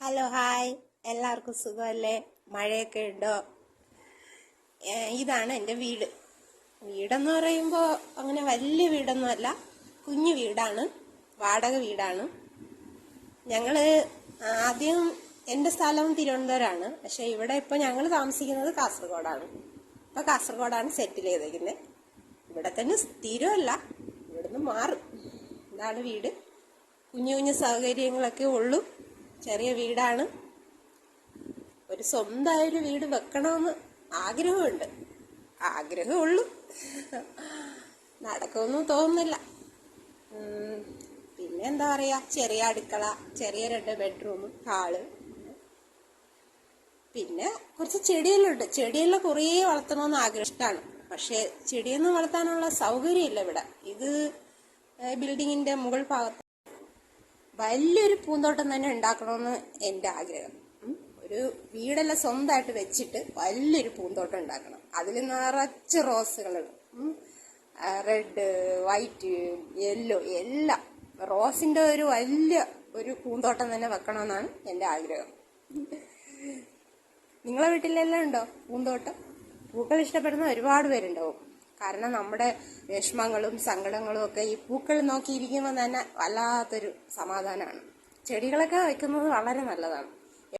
Hello hi എല്ലാവർക്കും സുഖമല്ലേ? മഴയൊക്കെ ഉണ്ടോ? ഇതാണ് എന്റെ വീട്. വീടെന്ന് പറയുമ്പോൾ അങ്ങനെ വലിയ വീടൊന്നും അല്ല. കുഞ്ഞു വീടാണ്. വാടക വീടാണ്. ഞങ്ങൾ ആദ്യം എന്റെ സ്ഥലം തിരുവനന്തപുരമാണ്. പക്ഷെ ഇവിടെ ഇപ്പോൾ ഞങ്ങൾ താമസിക്കുന്നത് കാസർഗോഡാണ്. ഇപ്പോൾ കാസർഗോഡാണ് സെറ്റിൽ ചെയ്തേക്കുന്നത് ഇവിടെ തന്നെ സ്ഥിരമല്ല. ഇവിടുന്ന് മാറും. ഇതാണ് വീട്. കുഞ്ഞു കുഞ്ഞു സൗകര്യങ്ങളൊക്കെ ഉള്ളൂ. ചെറിയ വീടാണ്. ഒരു സ്വന്തമായൊരു വീട് വെക്കണമെന്ന് ആഗ്രഹമുണ്ട്. ആഗ്രഹമുള്ളൂ. നടക്കുമെന്നും തോന്നുന്നില്ല. പിന്നെ എന്താ പറയാ? ചെറിയ അടുക്കള ചെറിയ രണ്ട് ബെഡ്റൂം ഹാൾ. പിന്നെ കുറച്ച് ചെടികളുണ്ട്. ചെടിയെല്ലാം കുറേ വളർത്തണമെന്ന് ആഗ്രഹം പക്ഷേ ചെടിയൊന്നും വളർത്താനുള്ള സൗകര്യമില്ല ഇവിടെ. ഇത് ബിൽഡിങ്ങിന്റെ മുകൾ ഭാഗത്ത് വലിയൊരു പൂന്തോട്ടം തന്നെ ഉണ്ടാക്കണമെന്ന് എന്റെ ആഗ്രഹം. ഒരു വീടെല്ലാം സ്വന്തമായിട്ട് വെച്ചിട്ട് വലിയൊരു പൂന്തോട്ടം ഉണ്ടാക്കണം. അതിൽ നിറച്ച് റോസുകളുണ്ട് റെഡ് വൈറ്റ് യെല്ലോ എല്ലാം. റോസിന്റെ ഒരു വലിയ ഒരു പൂന്തോട്ടം തന്നെ വെക്കണമെന്നാണ് എന്റെ ആഗ്രഹം. നിങ്ങളെ വീട്ടിലെല്ലാം ഉണ്ടോ പൂന്തോട്ടം? പൂക്കൾ ഇഷ്ടപ്പെടുന്ന ഒരുപാട് പേരുണ്ടാവും. കാരണം നമ്മുടെ വിഷമങ്ങളും സങ്കടങ്ങളും ഒക്കെ ഈ പൂക്കൾ നോക്കിയിരിക്കുമ്പോൾ തന്നെ വല്ലാത്തൊരു സമാധാനമാണ്. ചെടികളൊക്കെ വെക്കുന്നത് വളരെ നല്ലതാണ്.